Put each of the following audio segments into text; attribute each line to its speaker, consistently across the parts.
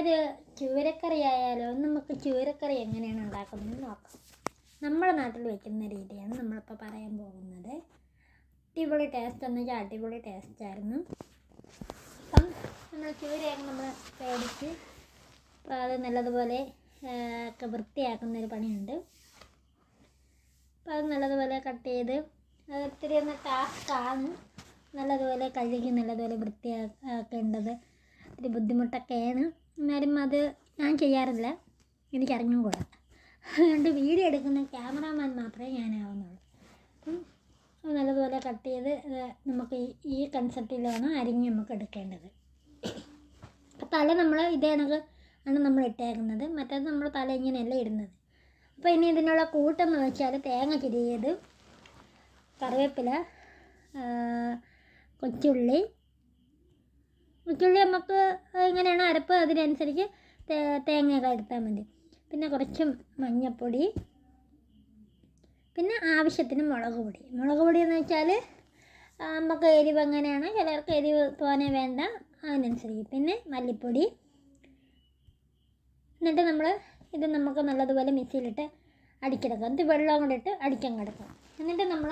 Speaker 1: ഇന്നൊരു ചൂരക്കറി ആയാലോ നമുക്ക് ചൂരക്കറി എങ്ങനെയാണ് ഉണ്ടാക്കുന്നത് നോക്കാം. നമ്മുടെ നാട്ടിൽ വെക്കുന്ന രീതിയാണ് നമ്മളിപ്പോൾ പറയാൻ പോകുന്നത്. അടിപൊളി ടേസ്റ്റ് എന്ന് വെച്ചാൽ അടിപൊളി ടേസ്റ്റായിരുന്നു അപ്പം നമ്മൾ ചൂരയൊക്കെ നമ്മൾ പേടിച്ച് അപ്പോൾ അത് നല്ലതുപോലെ ഒക്കെ വൃത്തിയാക്കുന്ന ഒരു പണിയുണ്ട്. അപ്പോൾ അത് നല്ലതുപോലെ കട്ട് ചെയ്ത് അത് ഒത്തിരി ഒന്ന് ടാസ്ക്കാണ് നല്ലതുപോലെ കഴുകി നല്ലതുപോലെ വൃത്തിയാക്കേണ്ടത്. ഒരു ബുദ്ധിമുട്ടൊക്കെയാണ്. എന്നാലും അത് ഞാൻ ചെയ്യാറില്ല. എനിക്കറിഞ്ഞും കൂടാ അതുകൊണ്ട് വീഡിയോ എടുക്കുന്ന ക്യാമറാമാൻ മാത്രമേ ഞാനാവുന്നുള്ളൂ. അപ്പം നല്ലതുപോലെ കട്ട് ചെയ്ത് നമുക്ക് ഈ- കൺസെപ്റ്റിലാണ് അരിഞ്ഞ് നമുക്ക് എടുക്കേണ്ടത്. തല നമ്മൾ ഇതേ കണക്ക് ആണ് നമ്മൾ ഇട്ടേക്കുന്നത്. മറ്റേത് നമ്മൾ തല ഇങ്ങനെയല്ല ഇടുന്നത്. അപ്പോൾ ഇനി ഇതിനുള്ള കൂട്ടെന്ന് വെച്ചാൽ തേങ്ങ ചിരിയത് കറിവേപ്പില കൊച്ചുള്ളി കൊച്ചുള്ളി നമുക്ക് എങ്ങനെയാണ് അരപ്പ് അതിനനുസരിച്ച് തേങ്ങ തേങ്ങയൊക്കെ എടുത്താൽ മതി. പിന്നെ കുറച്ച് മഞ്ഞൾപ്പൊടി പിന്നെ ആവശ്യത്തിന് മുളക് പൊടി. മുളക് പൊടി എന്ന് വെച്ചാൽ നമുക്ക് എരിവ് എങ്ങനെയാണ്? ചിലർക്ക് എരിവ് തോനെ വേണ്ട. അതിനനുസരിച്ച്. പിന്നെ മല്ലിപ്പൊടി. എന്നിട്ട് നമ്മൾ ഇത് നമുക്ക് നല്ലതുപോലെ മിക്സിയിലിട്ട് അടിക്കിടക്കാം എന്നിട്ട് വെള്ളം കൂടെ ഇട്ട് അടിക്കാൻ കിടക്കാം. എന്നിട്ട് നമ്മൾ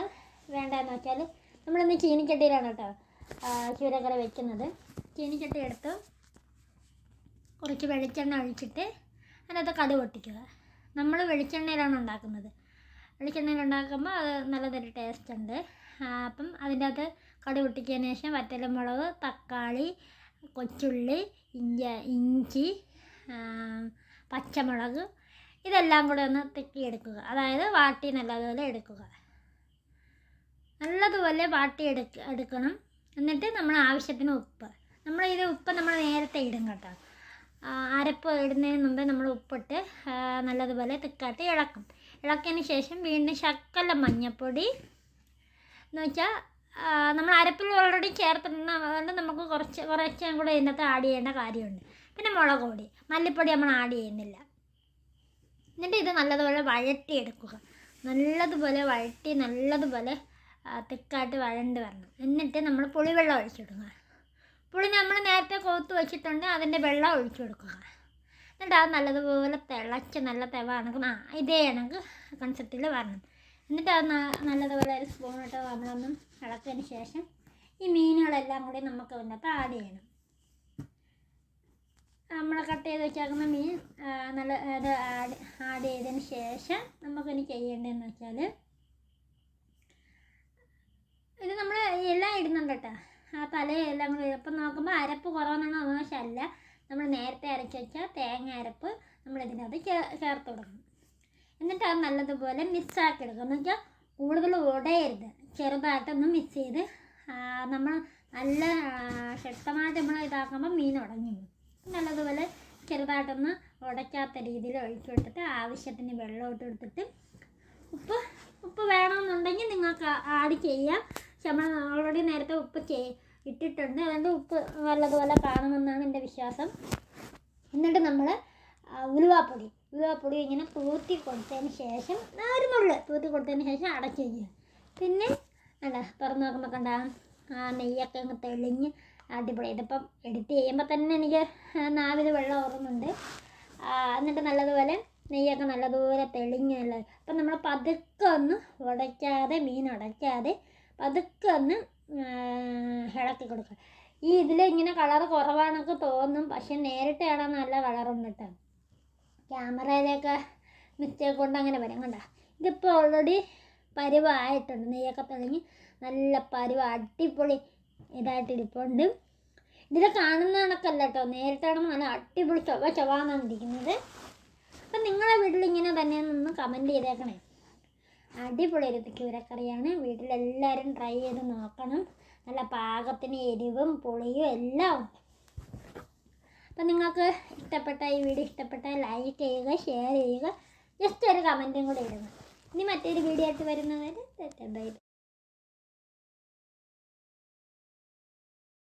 Speaker 1: വേണ്ടതെന്ന് വെച്ചാൽ നമ്മളിന്ന് ചീനിക്കട്ടിയിലാണ് കേട്ടോ ചൂരക്കറി വെക്കുന്നത്. ചീനിച്ചട്ടി എടുത്ത് കുറച്ച് വെളിച്ചെണ്ണ ഒഴിച്ചിട്ട് അതിനകത്ത് കടു പൊട്ടിക്കുക. നമ്മൾ വെളിച്ചെണ്ണയിലാണ് ഉണ്ടാക്കുന്നത്. വെളിച്ചെണ്ണയിൽ ഉണ്ടാക്കുമ്പോൾ അത് നല്ലതൊരു ടേസ്റ്റ് ഉണ്ട്. അപ്പം അതിന്റെ അകത്ത് കടു പൊട്ടിച്ചതിന് ശേഷം വറ്റലമുളക് തക്കാളി കൊച്ചുള്ളി ഇഞ്ച ഇഞ്ചി പച്ചമുളക് ഇതെല്ലാം കൂടെ ഒന്ന് തെക്കിയെടുക്കുക അതായത് വാട്ടി നല്ലതുപോലെ എടുക്കുക. നല്ലതുപോലെ വാട്ടി എടുക്ക എടുക്കണം. എന്നിട്ട് നമ്മൾ ആവശ്യത്തിന് ഉപ്പ്. നമ്മൾ ഇത് ഉപ്പ് നമ്മൾ നേരത്തെ ഇടും കേട്ടോ. അരപ്പ് ഇടുന്നതിന് മുമ്പേ നമ്മൾ ഉപ്പിട്ട് നല്ലതുപോലെ തിക്കാട്ട് ഇളക്കും. ഇളക്കിയതിന് ശേഷം വീണ്ടും ശക്കല മഞ്ഞൾപ്പൊടി എന്ന് വെച്ചാൽ നമ്മൾ അരപ്പിൽ ഓൾറെഡി ചേർത്തിട്ടുണ്ട് നമുക്ക് കുറച്ച് കുറച്ചും കൂടെ ഇതിനകത്ത് ആഡ് ചെയ്യേണ്ട കാര്യമുണ്ട്. പിന്നെ മുളക് പൊടി. മല്ലിപ്പൊടി നമ്മൾ ആഡ് ചെയ്യുന്നില്ല. എന്നിട്ട് ഇത് നല്ലതുപോലെ വഴറ്റിയെടുക്കുക. നല്ലതുപോലെ വഴറ്റി നല്ലതുപോലെ തിക്കായിട്ട് വഴണ്ട് വരണം. എന്നിട്ട് നമ്മൾ പുളിവെള്ളം ഒഴിച്ചിടുക. പുളി നമ്മൾ നേരത്തെ കോത്ത് വെച്ചിട്ടുണ്ട് അതിന്റെ വെള്ളം ഒഴിച്ചു കൊടുക്കുക. എന്നിട്ട് അത് നല്ലതുപോലെ തിളച്ച് നല്ല തെവ ആ ഇതേ കണക്ക് കൺസെപ്റ്റിൽ വരണം എന്നിട്ട് അത് നല്ലതുപോലെ ഒരു സ്പൂണിട്ട് നമ്മളൊന്നും ഇളക്കിയതിന് ശേഷം ഈ മീനുകളെല്ലാം കൂടി നമുക്ക് അതിനകത്ത് ആഡ് ചെയ്യണം. നമ്മൾ കട്ട് ചെയ്ത് വെച്ചേക്കുന്ന മീൻ നല്ല ഇത് ആഡ് ആഡ് ചെയ്തതിന് ശേഷം നമുക്കിനി ചെയ്യേണ്ടതെന്ന് വെച്ചാൽ ഇത് നമ്മൾ എല്ലാം ഇടുന്നുണ്ട് കേട്ടോ. ആ തലയെല്ലാം കൂടി. അപ്പം നോക്കുമ്പോൾ അരപ്പ് കുറവാണെന്ന് മോശമല്ല നമ്മൾ നേരത്തെ അരച്ച് വെച്ച തേങ്ങ അരപ്പ് നമ്മൾ ഇതിനകത്ത് ചേർത്ത് കൊടുക്കണം. എന്നിട്ട് അത് നല്ലതുപോലെ മിക്സാക്കി എടുക്കുക എന്ന് വെച്ചാൽ കൂടുതൽ ഉടയരുത്. ചെറുതായിട്ടൊന്ന് മിക്സ് ചെയ്ത് നമ്മൾ നല്ല ശക്തമായിട്ട് നമ്മൾ ഇതാക്കുമ്പോൾ മീൻ ഉടഞ്ഞു നല്ലതുപോലെ ചെറുതായിട്ടൊന്ന് ഉടയ്ക്കാത്ത രീതിയിൽ ഒഴിച്ചു കൊടുത്തിട്ട് ആവശ്യത്തിന് വെള്ളം ഇട്ട് കൊടുത്തിട്ട് ഉപ്പ് ഉപ്പ് വേണമെന്നുണ്ടെങ്കിൽ നിങ്ങൾക്ക് ആഡ് ചെയ്യാം. നമ്മൾ ഓൾറെഡി നേരത്തെ ഉപ്പ് ചെയ് ഇട്ടിട്ടുണ്ട്. അതുകൊണ്ട് ഉപ്പ് നല്ലതുപോലെ കാണുമെന്നാണ് എന്റെ വിശ്വാസം. എന്നിട്ട് നമ്മൾ ഉലുവാപ്പൊടി. ഉലുവാപ്പൊടി ഇങ്ങനെ തൂത്തി കൊടുത്തതിന് ശേഷം ഒരു നുള്ള് തൂത്തി കൊടുത്തതിന് ശേഷം അടച്ചു വയ്ക്കുക പിന്നെ അല്ല തുറന്ന് നോക്കുമ്പോൾ കണ്ട ആ നെയ്യൊക്കെ അങ്ങ് തെളിഞ്ഞ് അടിപൊളി. ഇതിപ്പം എഡിറ്റ് ചെയ്യുമ്പോൾ തന്നെ എനിക്ക് നാവിൽ വെള്ളം ഓർമ്മയുണ്ട്. എന്നിട്ട് നല്ലതുപോലെ നെയ്യൊക്കെ നല്ലതുപോലെ തെളിഞ്ഞല്ല അപ്പം നമ്മൾ പതുക്കെ ഒന്ന് ഉടയ്ക്കാതെ മീൻ ഉടയ്ക്കാതെ പതുക്കെ ഒന്ന് ഇളക്കി കൊടുക്കുക. ഈ ഇതിൽ ഇങ്ങനെ കളർ കുറവാണൊക്കെ തോന്നും. പക്ഷെ നേരിട്ട് കാണാൻ നല്ല കളറുണ്ട് കേട്ടോ ക്യാമറയിലൊക്കെ മിസ്റ്റേക്ക് കൊണ്ട് അങ്ങനെ വരും. കണ്ട? ഇതിപ്പോൾ ഓൾറെഡി പരിവായിട്ടുണ്ട്. നെയ്യൊക്കെ തുടങ്ങി നല്ല പരിവ അടിപൊളി ഇതായിട്ട് ഇരിപ്പുണ്ട്. ഇതിൽ കാണുന്ന കണക്കല്ല കേട്ടോ നേരിട്ടാണ് നല്ല അടിപൊളി ചൊവ ചൊവാന്നാണ് ഇരിക്കുന്നത്. അപ്പം നിങ്ങളെ വീട്ടിൽ ഇങ്ങനെ തന്നെ ഒന്ന് കമന്റ് ചെയ്തേക്കണേ. അടിപൊളി ഒരു ചൂരക്കറിയാണ്. വീട്ടിലെല്ലാവരും ട്രൈ ചെയ്ത് നോക്കണം. നല്ല പാകത്തിന് എരിവും പുളിയും എല്ലാം അപ്പം നിങ്ങൾക്ക് ഇഷ്ടപ്പെട്ട ഈ വീഡിയോ ഇഷ്ടപ്പെട്ട ലൈക്ക് ചെയ്യുക ഷെയർ ചെയ്യുക. ജസ്റ്റ് ഒരു കമന്റും കൂടെ ഇടുക. ഇനി മറ്റൊരു വീഡിയോ ആയിട്ട് വരുന്നവരെ ബൈ